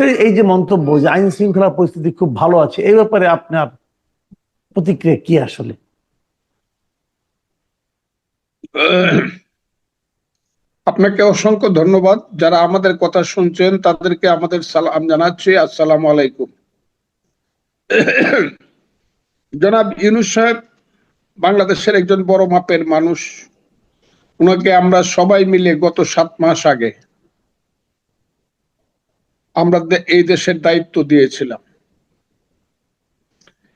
ইউনুসের এই যে মন্তব্য যে আইন শৃঙ্খলা পরিস্থিতি খুব ভালো আছে, এই ব্যাপারে আপনার প্রতিক্রিয়া কি আসলে? আপনাকে অসংখ্য ধন্যবাদ। যারা আমাদের কথা শুনছেন, তাদেরকে আমাদের সালাম জানাচ্ছি। আসসালামু আলাইকুম। জনাব ইউনুস সাহেব বাংলাদেশের একজন বড় মাপের মানুষ। ওনাকে আমরা সবাই মিলে গত সাত মাস আগে আমরা এই দেশের দায়িত্ব দিয়েছিলাম।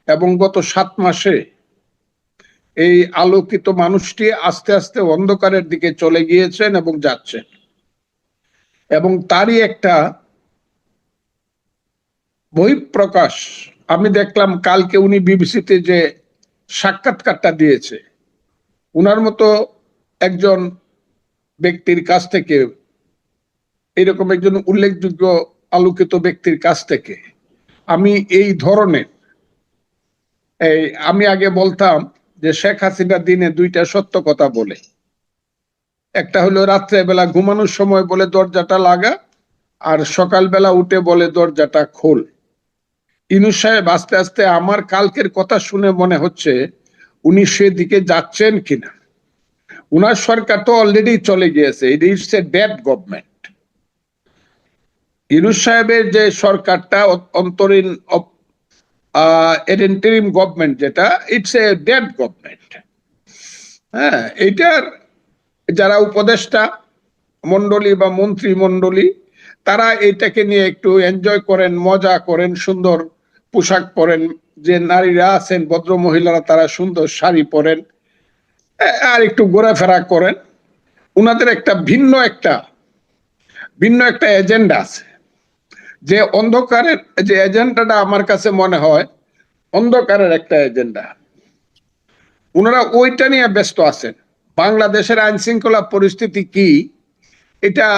এবং গত সাত মাসে এই আলোকিত মানুষটি আস্তে আস্তে অন্ধকারের দিকে চলে গিয়েছেন এবং যাচ্ছেন। এবং তারই একটা বহিঃপ্রকাশ আমি দেখলাম কালকে উনি বিবিসিতে যে সাক্ষাৎকারটা দিয়েছে। উনার মতো একজন ব্যক্তির কাছ থেকে এরকম একজন উল্লেখযোগ্য আলোকিত ব্যক্তির কাছ থেকে। আমি এই ধরনের, এই আমি আগে বলতাম যে শেখ হাসিনা দিনে দুইটা সত্য কথা বলে। একটা হলো রাত্রে বেলা ঘুমানোর সময় বলে দরজাটা লাগা, আর সকালবেলা উঠে বলে দরজাটা খোল। ইনুস সাহেব আস্তে আস্তে আমার কালকের কথা শুনে মনে হচ্ছে উনি সেদিকে যাচ্ছেন কিনা। উনার সরকার তো অলরেডি চলে গিয়েছে it it's a dead government Yunus সাহেবের যে সরকারটা, অন্তরীণ অপ- ইন্টারিম গভর্নমেন্ট যেটা ইটস এ ডেড গভর্নমেন্ট হ্যাঁ এইটার যারা উপদেষ্টা মন্ডলী বা মন্ত্রী মন্ডলী তারা এটাকে নিয়ে একটু এনজয় করেন, মজা করেন, সুন্দর পোশাক পরেন, যে নারীরা আছেন, ভদ্র মহিলারা, তারা সুন্দর শাড়ি পরেন আর একটু ঘোরাফেরা করেন। উনাদের একটা ভিন্ন একটা ভিন্ন একটা এজেন্ডা আছে। যে অন্ধকারের যে এজেন্ডাটা আমার কাছে মনে হয়, অন্ধকারের একটা এজেন্ডা। ওনারা ওইটা নিয়ে ব্যস্ত আছেন। বাংলাদেশের আইন শৃঙ্খলা পরিস্থিতি কি, এটা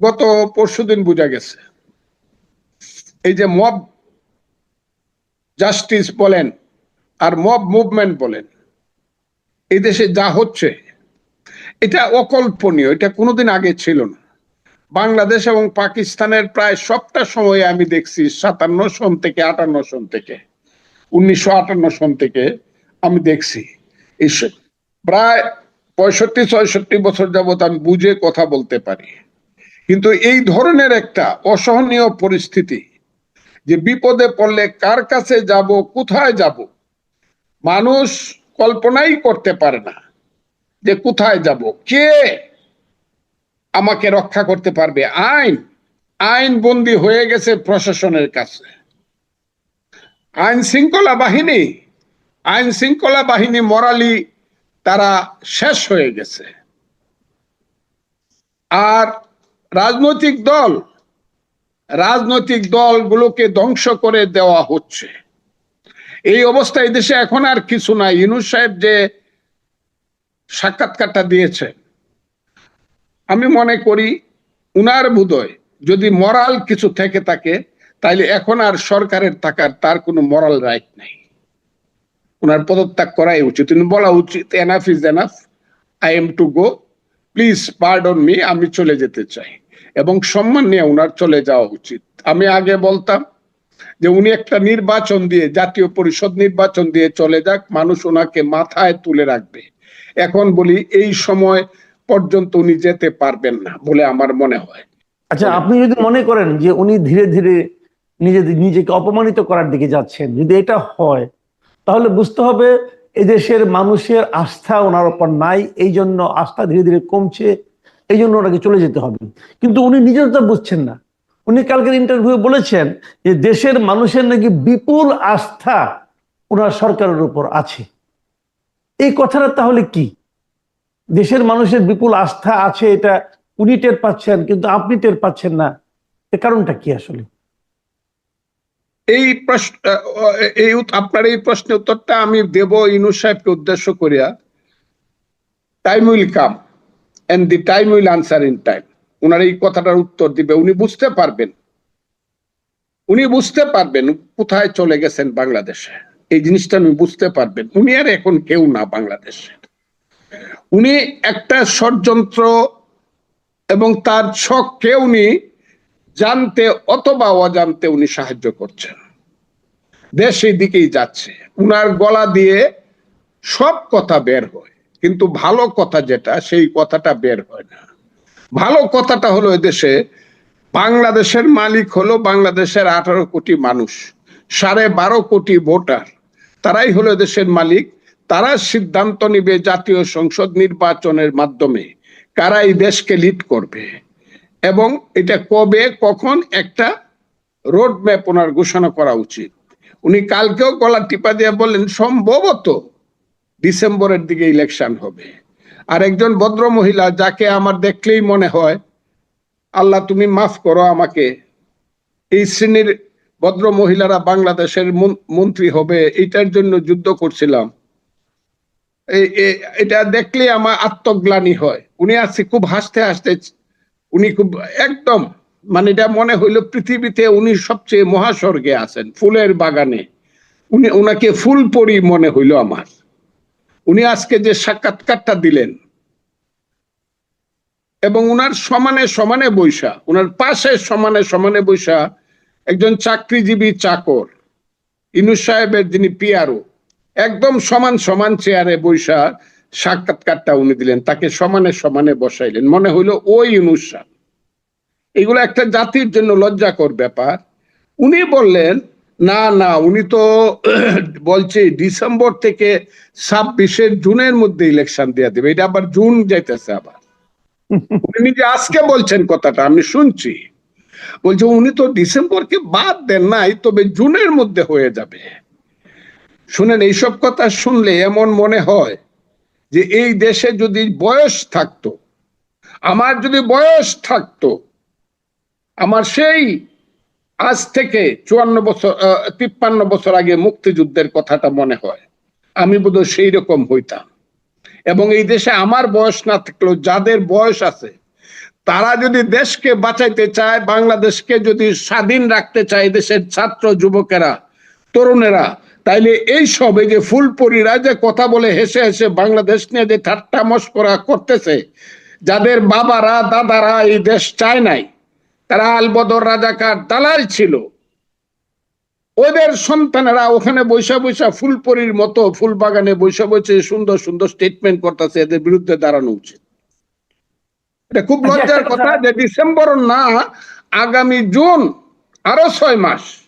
গত পরশুদিন বোঝা গেছে। এই যে মব জাস্টিস বলেন আর মব মুভমেন্ট বলেন এই দেশে যা হচ্ছে, এটা অকল্পনীয়, এটা কোনোদিন আগে ছিল না। বাংলাদেশ এবং পাকিস্তানের প্রায় সবটা সময় আমি দেখছি সাতান্ন সন থেকে আটান্ন সন থেকে, উনিশশো আটান্ন সন থেকে আমি দেখছি। প্রায় পঁয়ষট্টি, ছয়ষট্টি বছর যাবত আমি বুঝে কথা বলতে পারি। কিন্তু এই ধরনের একটা অসহনীয় পরিস্থিতি যে বিপদে পড়লে কার কাছে যাব, কোথায় যাব, মানুষ কল্পনাই করতে পারে না যে কোথায় যাব, কে আমাকে রক্ষা করতে পারবে। আইন আইন বন্দী হয়ে গেছে প্রশাসনের কাছে। আইন শৃঙ্খলা বাহিনী, আইন শৃঙ্খলা বাহিনী মরালি তারা শেষ হয়ে গেছে। আর রাজনৈতিক দল, রাজনৈতিক দলগুলোকে ধ্বংস করে দেওয়া হচ্ছে। এই অবস্থায় দেশে এখন আর কিছু নাই। ইনুস সাহেব যে সাক্ষাৎকারটা দিয়েছে আমি মনে করি উনার বোধয় যদি মরাল কিছু থেকে থাকে, তাইলে এখন আর সরকারের থাকার তার কোনো মরাল রাইট নেই। উনার পদত্যাগ করাই উচিত। বলা উচিত enough is enough I am to go please pardon me আমি চলে যেতে চাই। এবং সম্মান নিয়ে উনার চলে যাওয়া উচিত। আমি আগে বলতাম যে উনি একটা নির্বাচন দিয়ে, জাতীয় পরিষদ নির্বাচন দিয়ে চলে যাক, মানুষ ওনাকে মাথায় তুলে রাখবে। এখন বলি, এই সময় পর্যন্ত উনি যেতে পারবেন না বলে আমার মনে হয়। আচ্ছা আপনি যদি মনে করেন যে উনি ধীরে ধীরে নিজে, নিজেকে অপমানিত করার দিকে যাচ্ছেন, যদি এটা হয়, তাহলে বুঝতে হবে এদেশের মানুষের আস্থা ওনার ওপর নাই এই জন্য আস্থা ধীরে ধীরে কমছে এই জন্য ওনাকে চলে যেতে হবে। কিন্তু উনি নিজেও তো বুঝছেন না। উনি কালকের ইন্টারভিউ বলেছেন যে দেশের মানুষের নাকি বিপুল আস্থা ওনার সরকারের উপর আছে। এই কথাটা তাহলে কি? দেশের মানুষের বিপুল আস্থা আছে, এটা উনি টের পাচ্ছেন, কিন্তু আপনি টের পাচ্ছেন না। এ কারণটা কি আসলে? এই প্রশ্ন এই আপনার এই প্রশ্নের উত্তরটা আমি দেব ইনু সাহেবকে উদ্দেশ্য করিয়া। Time will come and the time will answer in time ওনার এই কথাটার উত্তর দিবে, উনি বুঝতে পারবেন। উনি বুঝতে পারবেন কোথায় চলে গেছেন বাংলাদেশে। এই জিনিসটা উনি বুঝতে পারবেন। উনি আর এখন কেউ না বাংলাদেশে। উনি একটা ষড়যন্ত্র এবং তার ছককে উনি জানতে অথবা অজান্তে উনি সাহায্য করছেন। দেশ সেই দিকেই যাচ্ছে। উনার গলা দিয়ে সব কথা বের হয়, কিন্তু ভালো কথা যেটা, সেই কথাটা বের হয় না। ভালো কথাটা হলো এদেশে বাংলাদেশের মালিক হলো বাংলাদেশের আঠারো কোটি মানুষ, সাড়ে বারো কোটি ভোটার। তারাই হলো দেশের মালিক। তারা সিদ্ধান্ত নিবে জাতীয় সংসদ নির্বাচনের মাধ্যমে কারা এই দেশকে লিড করবে এবং এটা কবে, কখন একটা রোড ম্যাপ ওনার ঘোষণা করা উচিত। উনি কালকেও গলা টিপা দিয়ে বললেন, সম্ভবত ডিসেম্বরের দিকে ইলেকশন হবে। আর একজন ভদ্র মহিলা যাকে আমার দেখলেই মনে হয়, আল্লাহ তুমি মাফ করো আমাকে, এই শ্রেণির ভদ্র মহিলারা বাংলাদেশের মন্ত্রী হবে এটার জন্য যুদ্ধ করছিলাম। এটা দেখলে আমার আত্মগ্লানি হয়। উনি আজকে খুব হাসতে হাসতে, উনি খুব একদম মানে এটা মনে হইল পৃথিবীতে উনি সবচেয়ে মহাস্বর্গে আছেন, ফুলের বাগানে। উনি ওনাকে ফুল পরি মনে হইল আমার। উনি আজকে যে সাক্ষাৎকারটা দিলেন, এবং উনার সমানে সমানে বৈশা, উনার পাশে সমানে সমানে বৈশা একজন চাকরিজীবী চাকর ইনু সাহেবের যিনি পিয়ারো একদম সমান সমান চেয়ারে বৈশা সাক্ষাৎকারটা উনি দিলেন। তাকে সমানে সমানে বসাইলেন। মনে হইল ওই সাহেব এগুলো একটা জাতির জন্য লজ্জাকর ব্যাপার। উনি বললেন না না উনি তো বলছে ডিসেম্বর থেকে ছাব্বিশে জুনের মধ্যে ইলেকশন দেওয়া দেবে। এটা আবার জুন যাইতেছে আবার। উনি নিজে আজকে বলছেন কথাটা আমি শুনছি। বলছে উনি তো ডিসেম্বরকে বাদ দেন নাই তবে জুনের মধ্যে হয়ে যাবে। শুনেন, এইসব কথা শুনলে এমন মনে হয় যে এই দেশে যদি বয়স থাকতো, আমার যদি বয়স থাকতো, আমার সেই আজ থেকে চুয়ান্ন বছর তিপ্পান্ন বছর আগে মুক্তিযুদ্ধের কথাটা মনে হয়, আমি বোধহয় সেই রকম হইতাম। এবং এই দেশে আমার বয়স না থাকলেও যাদের বয়স আছে, তারা যদি দেশকে বাঁচাইতে চায়, বাংলাদেশকে যদি স্বাধীন রাখতে চায় দেশের ছাত্র, যুবকেরা, তরুণেরা তাইলে এই সব যে ফুলপরিরা যে কথা বলে হেসে হেসে বাংলাদেশ নিয়ে যে ঠাট্টা মস্করা করতেছে, যাদের বাবারা, দাদারা এই দেশ চায় নাই, তারা আলবদর রাজাকার দালাল ছিল। ওদের সন্তানেরা ওখানে বৈশা বৈশা ফুলপরির মতো ফুল বাগানে বৈশা বসে সুন্দর সুন্দর স্টেটমেন্ট করতেছে এদের বিরুদ্ধে দাঁড়ানো উচিত। এটা খুব লজ্জার কথা- যে ডিসেম্বর না, আগামী জুন আরও ছয় মাস।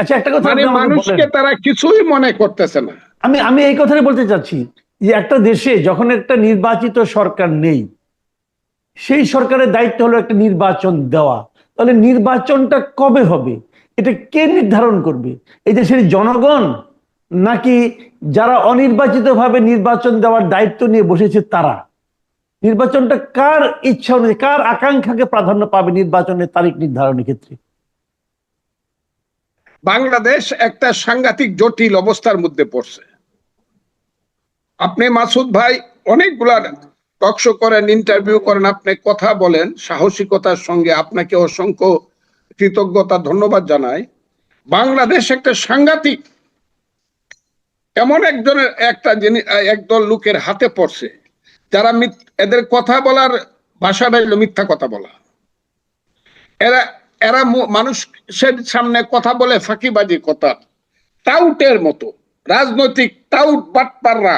আচ্ছা একটা কথা মানে মানুষকে তারা কিছুই মনে করতেছে না। আমি আমি এই কথাই বলতে চাচ্ছি যে একটা দেশে যখন একটা নির্বাচিত সরকার নেই সেই সরকারের দায়িত্ব হলো একটা নির্বাচন দেওয়া। তাহলে নির্বাচনটা কবে হবে? এটা কে নির্ধারণ করবে? এই দেশের জনগণ নাকি যারা অনির্বাচিতভাবে নির্বাচন দেওয়ার দায়িত্ব নিয়ে বসেছে তারা? নির্বাচনটা কার ইচ্ছা অনুযায়ী কার আকাঙ্ক্ষাকে প্রাধান্য পাবে নির্বাচনের তারিখ নির্ধারণের ক্ষেত্রে? বাংলাদেশ একটা সাংঘাতিক জটিল অবস্থার মধ্যে পড়ছে। আপনি মাসুদ ভাই অনেকগুলা টকশো করেন ইন্টারভিউ করেন, আপনি কথা বলেন, সাহসিকতার সঙ্গে আপনাকে অসংখ্য কৃতজ্ঞতা, ধন্যবাদ জানাই। বাংলাদেশ একটা সাংঘাতিক, এমন একজনের একটা জিনিস, একদল লোকের হাতে পড়ছে, যারা এদের কথা বলার ভাষাটা হলো মিথ্যা কথা বলা। এরা এরা মানুষের সামনে কথা বলে ফাঁকিবাজি কথা। টাউটের মতো। রাজনৈতিক টাউট বাটপাররা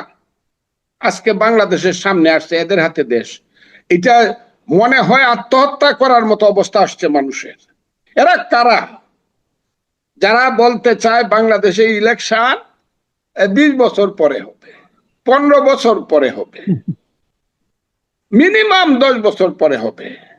আজকে বাংলাদেশের সামনে আসছে এদের হাতে দেশ। এটা মনে হয় আত্মহত্যা করার মতো অবস্থা আসছে মানুষের। এরা কারা? যারা বলতে চায় বাংলাদেশে ইলেকশন বিশ বছর পরে হবে পনেরো বছর পরে হবে। মিনিমাম দশ বছর পরে হবে।